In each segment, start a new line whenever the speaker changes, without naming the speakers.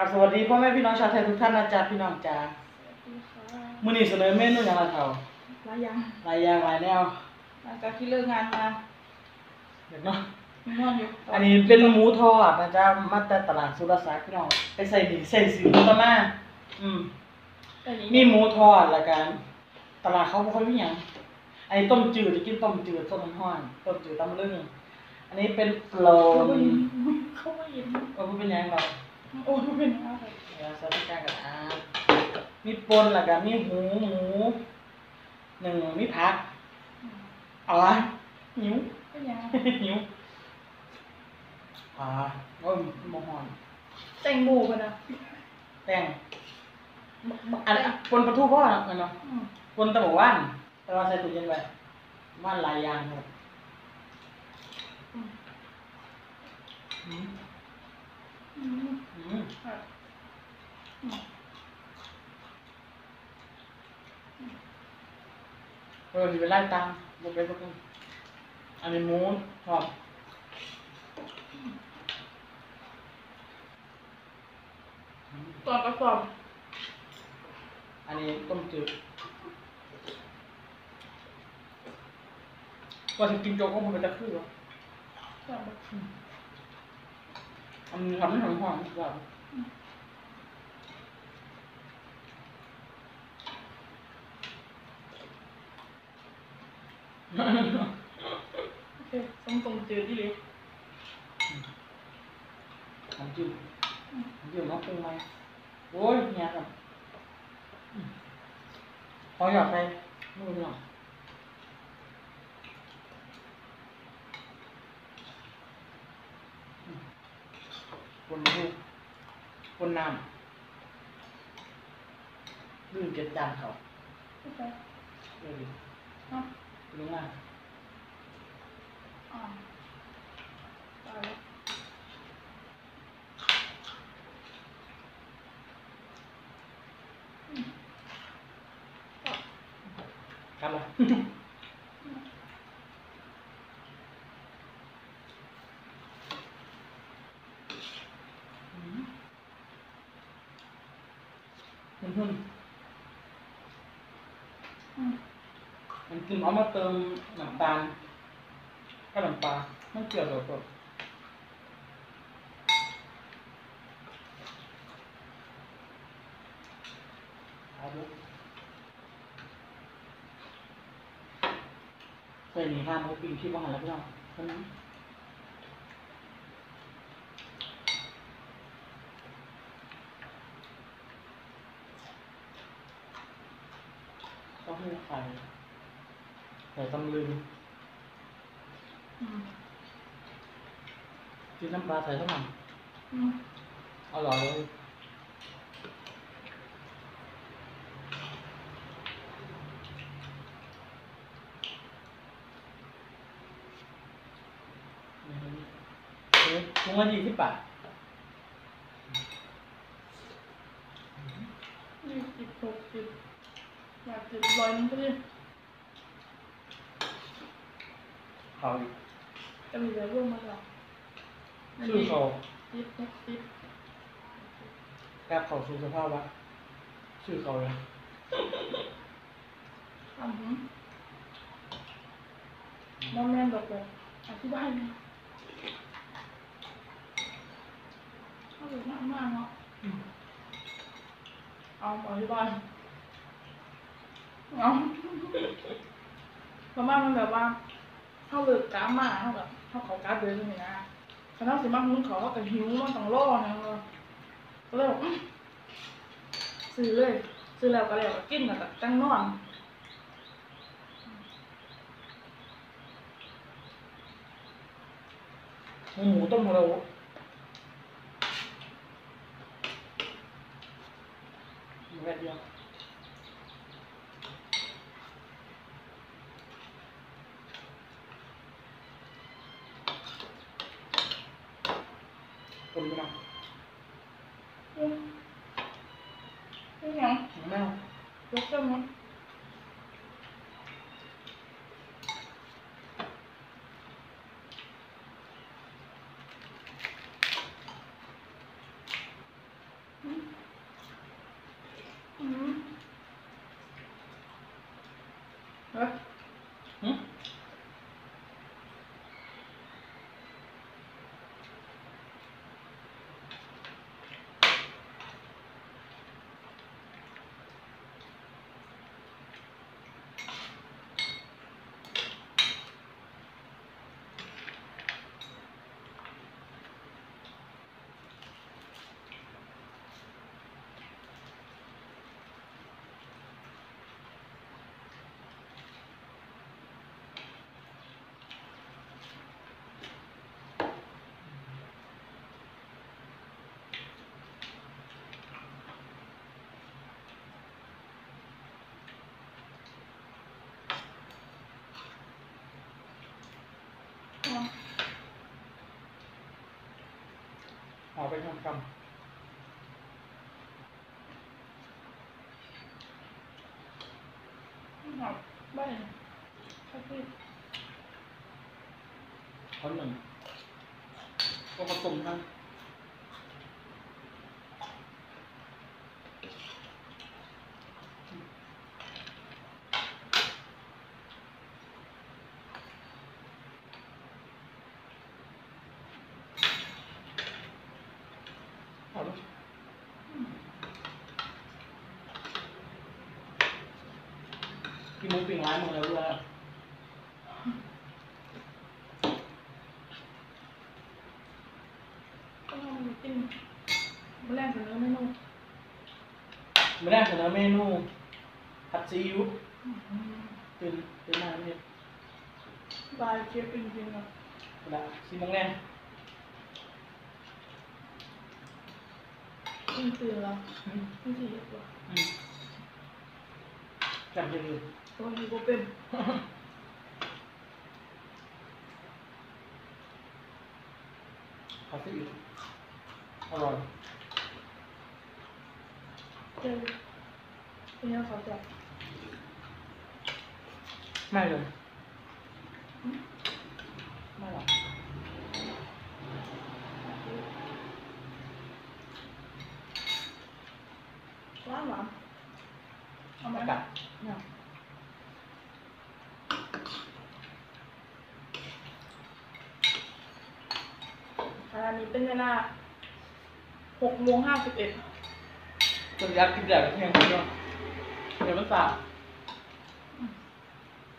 กับสวัสดีพ่อแม่พี่น้องชาวไทยทุกท่านนะจ๊ะพี่น้องจ๋า
สวัสดีค่ะ
มื้อนี้เสนอเมนูอย่างไรเท่า
ลายัง
หลายอย่างหลายแนว
หลังจากที่เลิกงานมา
เดี๋ยวเนาะ
นอนอยู่
อันนี้เป็นหมูทอดนะจ๊ะมาแต่ตลาดสุรศักดิ์พี่น้องไปใส่ดีใส่สีหมูตะมาอืม
แต่นี้
มีหมูทอดแล้วกันตลาดเขาบ่ค่อยมีหยังอันนี้ต้มจืดจะกินต้มจืดต้มน้ำห้อนต้มจืดตำลึงอันนี้เป็นโปร
เขาไม่
น
เห็นเขาไม่เห็น
ก็บ่เป็นหยังหรอก
โอ้ยเป็นอะไร
เดี๋ยวสวัสดีจ้ากันอ่ามีปนแล้วก็มีหูหมูหนึ่งมีผักเอาละหิว
เป็นยัง
หิวอ่าโอ้ยหมอหอน
แต่งโมกันนะ
แต่ง
บักบัก
อันนี้ปนปลาทูพ่อเนาะเนาะ
อืม
ปนตะบอกว่านแต่ว่าใส่ตู้เย็นไว้ว่านหลายอย่างครับ
อืม
อืม
อืม
อืม
อะอืม
เออสิไปไล่ตามบุกไปบุกอันนี้มูทอด
ตอนกระสอบ
อันนี้ต้มจืดว่าจะกินโจ๊กก็มันจะคือหรอ ทำให้หอมหอมแบบ
โอเคตรงตรงจืดที่เลย
น้ำจิ้มน้ำจิ้มน้ำปรุงไหมโอ้ยเนี่ยครับอืมพออยากไปนู่นนี่หรอ คนดูคนน้ำลื่นเจ็ดจานเขา
โอเค
เดี๋ยวดิ
เนาะ
รู้งาน
อ่าตายแล้ว
ครับล่ะมันหุ่น
อื มั
นกินเอามาเติมน้ำตาลกับน้ำปลามันเกี่ยวกับตัวเอาดูเคยหนีห้ามเขาปีนที่บ้านแล้วพี่น้องคนนั้นต้อง ให้ใส่ใส่ตำลึงกินน้ำปลาใส่เท่าไหร่
อ
ร่อยเลยเอ๊ะถุงละยี่สิบบาท
ยี่สิบหกสิบ แปดสิบร้อยนึงก็ได้
เขาอีก
จะมีเหลือร่วมมาแล้ว
ชื่อเขา
สิบหกสิบ
แกบเขาสู่สภาพวะชื่อเขาเลย
อือหือน้องแม่นบอกเลยอธิบายหน่อยเอาเลยมากมากเนาะเอาอธิบาย เอาประมาณมันแบบว่าเข้าเลิกกามาเข้ากับเข้าเขากาเดินนี่นะคณะสิมาหุ้นเขาเขากับหิวมันต้องรอนะเออก็เลยบอกอื้อซื้อเลยซื้อแล้วก็แล้วก็กินแล้วก็จังนอน
หมูหมูต้มหัวเราหมูแค่เดียว
我的天哪！嗯，姑娘，怎
么样？嗯，嗯，
嗯。 เจ้ามั้ง
ห่อไปทำกรรม
ครับไม่ถ้าพี่
เขาหนึ่งก็ผสมทั้ง กินหมูปิ้งร้านมึงแล้วด้วย
ก็ทำมีติ้งมาแรกเสนอเมนู
ไม่ได้เสนอเมนูผัดซีอิ๊วตื่นตื่นมาเนี่ย
บายเชฟจริงๆอะ
เวลาสี่โมงแรง
ตื่นตื่นแล้ว
อืม
ตื่นสี่กว่า
อืมจำจะลืม
ตัวนี้ก็เป็น
ผัดซีอิ๊วอร่อย
เจอ เป็นยังเขาจะ
ไม่เลยไม่หรอก
หวานหวานเอาไหม
อากาศเนี่ย
ขณะนี้เป็นเวลาหกโมงห้าสิบเอ็ด
จนอยากกินแต่เพียงเดียวเดี๋ยวมันสาบ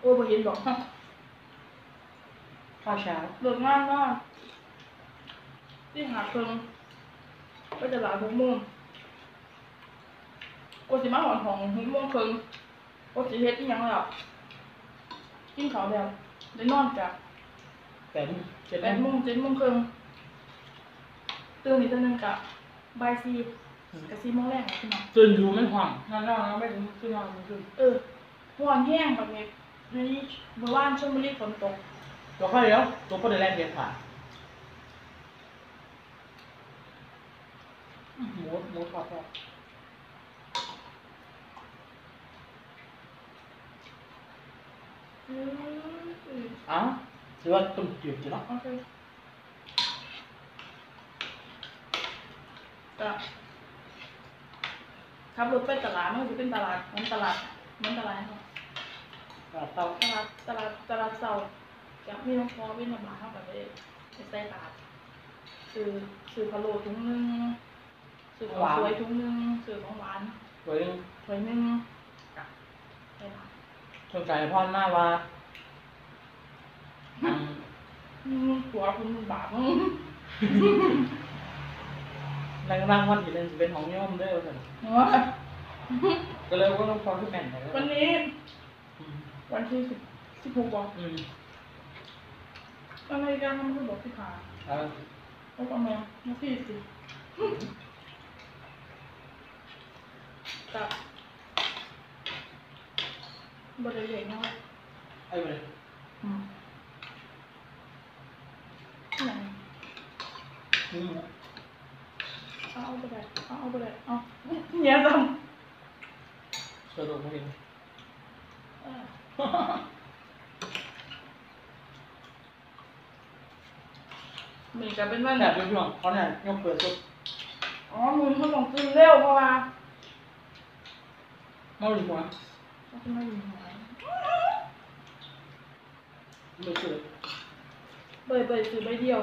โอ้บ่เห็นดอก
ข้าวเช้า
เลิกงานมากที่หาเพิ่งก็จะหลายหกโมงกูสิมาหอนของหกโมงครึ่งกูสิเฮ็ดอีหยังแล้วกินข้าวแล้วได้นอนจ้ะ
แต่เจ็ด
แปดโมงเจ็ดโมงครึ่ง ตื่นอีกเทีนึงกะบ่ายสี่กะสี่โมงแรกอะพี่น้อง
ตื่นอยู่ไม่ห่วงนั่นแล้วนะไม่ถึงขึ้นนอนมันขึ้น
เออห่อนแห้งแบบนี้ในนี้เมื่อวานชลบุรีฝนตก
ตัวข้าวเดียวตัวก็ได้แรงเดียวผ่านหมูหมูทอดทอด
อืมอืม
อ้าวหรือว่าต้มจืดจีเนาะ
โอเค ก็ขับรถไปตลาดมันก็จะเป็นตลาดเหมือนตลาดเหมือนตลาดเขา
กระเต้า
ตลาดตลาดตลาดเสาจากมีน้องพอวิ่งมาเข้ากับไปไปใส่บาทซื้อซื้อพะโล้ถุงหนึงซื้อของสวยถุงหนึงซื้อของหวาน
ตัวเอง
ถ้วยหนึงกับใส่บาท
สนใจพ่อหน้าว่าอืม
อืมตัวคุณบาท มึง
นั่งนั่งวันที่เล่นสิเป็นของโยมด้วยว่าซั่น
ว่า
ก็เลยว่าต้องฟังที่แม่นเลย
วันนี้
อืม
วันที่สิบสิบหกบอก
อืม
อะไรกันมันก็บอกที่ผ่าน
เออ
โอ้ประมาณนาทีสิกับบริเวณน้อย
ไอ้เว้ย
อืมไหน
อืม
เอาเอา ไปเลยเอาเอาไปเลยเอาเนี่ยจ
สรุปไม่เห็น
มีกันเป็นวัน
แต่เป็นห่วงเขาเนี่ยยกเปิดสุด
อ๋อมึงเขาต้องตื่นเร็วเพราะว่า
มาหรือหัว
เขาจะไม่มีหวย
ไม่เชื่อ
เบยเบยซื้อใบเดียว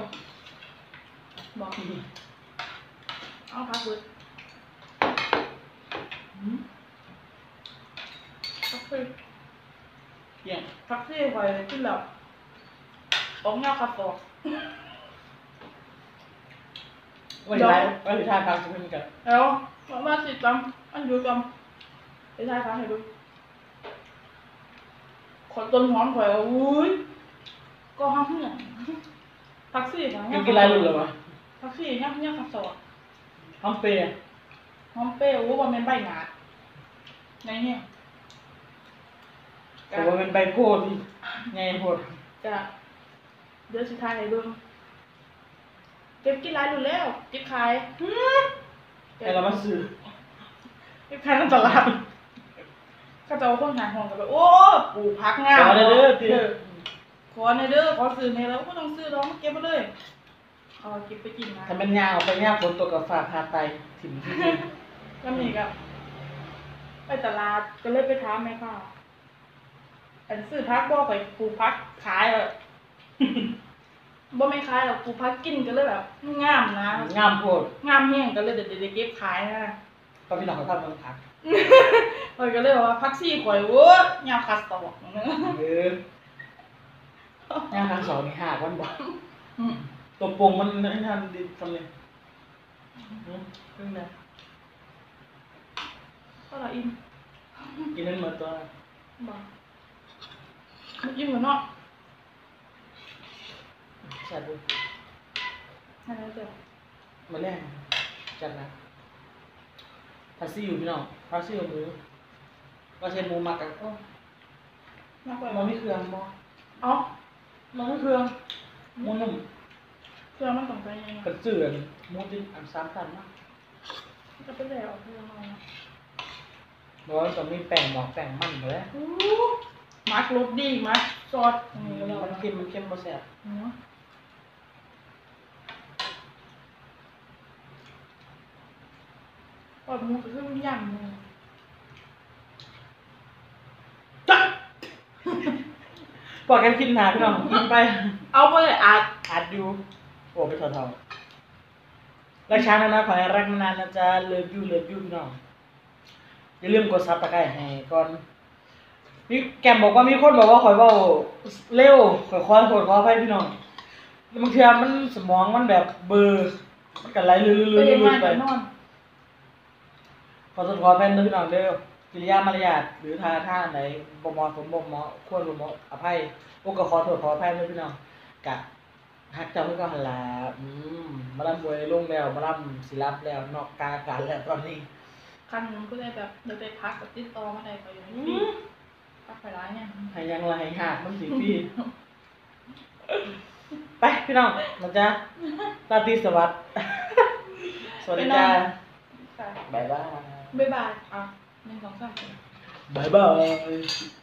บอก
อืม
เอาพักเบิด
อืม
พักซี่
เกี่ยง
พักซี่ไว้ขึ้นแล้วออกเงาขัดตอก
วันที่ไรวันที่ทายฟังจะเป็นกัน
แล้วมามาสิจำอันอยู่จำไปทายฟังให้ดูขนต้นหอมข่อยเอาอุ้ยก็ห้ามเพื่อนพักซี่ค่ะ
กินกินไรรู้เลยวะ
พักซี่เงาเงาขัดตอ ก
ทำเปย์
หอมเปรี้ยวว่ามันใบหนาดในเนี่ย
แต่ว่าเป็นใบโพดที่ไงโพด
จะเดี๋ยวสุดท้ายให้เบิ่งเก็บกินหลายรุ่นแล้วเก็บขาย
ให้เรามาซื้อ
เก็บขายในตลาดก็จะเอาคนหาห้องกันไปโอ้ปลูกผักงาม
ขอเด้อเด้อพี่
ขอในเด้อขอซื้อในแล้วก็ต้องซื้อน้องเก็บมาเลย เอาเก็บไปกินนะ
ถ้ามันยาวไปยาวฝนตกกับฟ้าพาไปถิ่มที่นี่
ก็มีกับไปตลาดก็เลยไปถามแม่ค้าอันซื้อพักบ่ไปปลูกพักขายแบบบ่ไม่ขายหรอกปลูกพักกินก็เลยแบบงามนะ
งามโพด
งามแห้งก็เลยเดี๋ยวเดี๋ยวเก็บขายนะ
ก็พี่น้องเขาทำเมืองพัก
ข่อยก็เลยบอกว่าพักซี่ข่อยโว้ยยาวคัสตอกเนื้อ
หรือย่างทางสองนี่ห้าวันบ่
อืม
ตัวโปรงมันไม่ทันดีทำเลยอืมเพิ่งนะ
ก็ละอิ่ม
กินนั้นหมดตัว
บ่มันอิ่มกันเนาะ
แซ่บดู
นั่นแหละจ้ะ
มาแรกจัดนะพาซิอยู่พี่น้องพาซิอยู่หมูก็เช่นหมูหมักกับโอ้
มากกว่า
มันไม่เครื่องมอ
เอ๋อ
มันไม่เครื่องหมูนุ่ม
เครื่องมันต้องไปยังไง
กระเจือนหมูดิ้นอันสามตันมาก
ก็ไปแล้วเครื่องเอา
บอกว่าจะมีแป้งหมอกแป้งมันเลย
อู้มักรสดีมักซอสอันนี้ก็แล้ว
มันเค็มมันเค็มบ่แซ่บ
เนาะปอดหมูก็คือยำเลย
จ้ะบอกกันคิดหนาพี่น้องกินไป
เอาไปเลยอาจ
อัดอยู่โอ้ไปถอดเท่ารักช้างนะนะขอให้รักนานๆนะจ๊ะเลิฟยูเลิฟยูพี่น้องอย่าลืมกดซับตะไคร้ให้ก่อนมีแกมบอกว่ามีคนบอกว่าขอยเบาเร็วขอยคอยขอขออภัยพี่น้องบางทีมันสมองมันแบบเบลอร์มันกันไหลลื่
ไป
น
เรียน
ๆ
มา
ๆไป
จะนอน
ขอโทษขออภัยนะพี่น้องเด้อกิริยามารยาทหรือท่าทางไหนบ่เหมาะสมบ่เหมาะควรบ่เหมาะอภัยพวกก็ขอโทษขออภัยนะพี่น้องกะ ฮักเจ้าเพื่อนก็หันลาอืมมาลำบวยลงแล้วมาลำศิลับแล้วนอกกากันแล้วตอนนี้
คันก็ได้แบบเดินไปพักกับติดต่อมาได้ก็อยู่ใน
อื
ปี
ม
พักไปร้ายเนี่ย
ให้ยังไรหากมันสิพี่ไปพี่น้องนะจ๊ะราตรีสวัสดิ์สวัสดีจ้า
ค่ะ
บ๊ายบาย
บ๊ายบายอะหนึ่งสองสาม
บ๊ายบาย